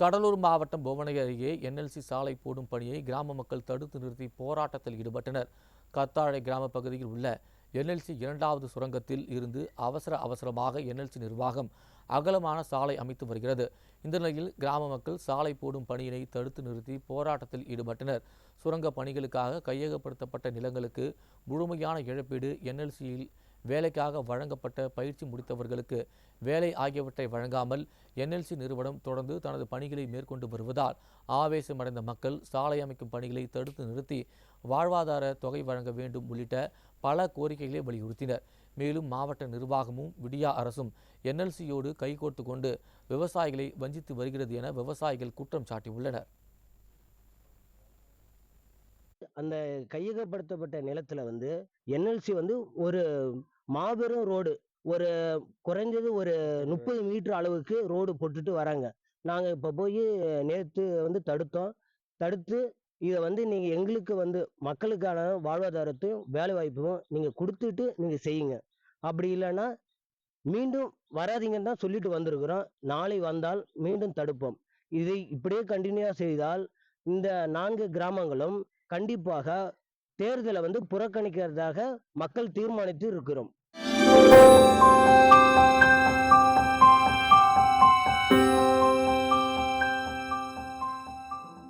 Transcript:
கடலூர் மாவட்டம் புவனை அருகே என்எல்சி சாலை போடும் பணியை கிராம மக்கள் தடுத்து நிறுத்தி போராட்டத்தில் ஈடுபட்டனர். கத்தாழை கிராம பகுதியில் உள்ள என்எல்சி இரண்டாவது சுரங்கத்தில் இருந்து அவசர அவசரமாக என்எல்சி நிர்வாகம் அகலமான சாலை அமைத்து வருகிறது. இந்த நிலையில் கிராம மக்கள் சாலை போடும் பணியினை தடுத்து நிறுத்தி போராட்டத்தில் ஈடுபட்டனர். சுரங்க பணிகளுக்காக கையகப்படுத்தப்பட்ட நிலங்களுக்கு முழுமையான இழப்பீடு என்எல்சியில் வேலைக்காக வழங்கப்பட்ட பயிற்சி முடித்தவர்களுக்கு வேலை ஆகியவற்றை வழங்காமல் என்எல்சி நிறுவனம் தொடர்ந்து தனது பணிகளை மேற்கொண்டு வருவதால் ஆவேசமடைந்த மக்கள் சாலை அமைக்கும் பணிகளை தடுத்து நிறுத்தி வாழ்வாதார தொகை வழங்க வேண்டும் உள்ளிட்ட பல கோரிக்கைகளை வலியுறுத்தினர். மேலும் மாவட்ட நிர்வாகமும் விடியா அரசும் என்எல்சியோடு கைகோர்த்து கொண்டு விவசாயிகளை வஞ்சித்து வருகிறது என விவசாயிகள் குற்றம் சாட்டியுள்ளனர். அந்த கையகப்படுத்தப்பட்ட நிலத்துல வந்து என்எல்சி வந்து ஒரு மாபெரும் ரோடு. ஒரு குறைஞ்சது ஒரு முப்பது மீட்டர் அளவுக்கு ரோடு போட்டுட்டு வராங்க. நாங்கள் இப்போ போய் நேற்று வந்து தடுத்தோம். தடுத்து இதை வந்து நீங்கள் எங்களுக்கு வந்து மக்களுக்கான வாழ்வாதாரத்தையும் வேலை வாய்ப்பும் நீங்கள் கொடுத்துட்டு நீங்கள் செய்யுங்க. அப்படி இல்லைன்னா மீண்டும் வராதீங்கன்னு தான் சொல்லிட்டு வந்திருக்கிறோம். நாளை வந்தால் மீண்டும் தடுப்போம். இதை இப்படியே கண்டினியூ செய்தால் இந்த நான்கு கிராமங்களும் கண்டிப்பாக தேர்தலை வந்து புறக்கணிக்கிறதாக மக்கள் தீர்மானித்து இருக்கிறோம்.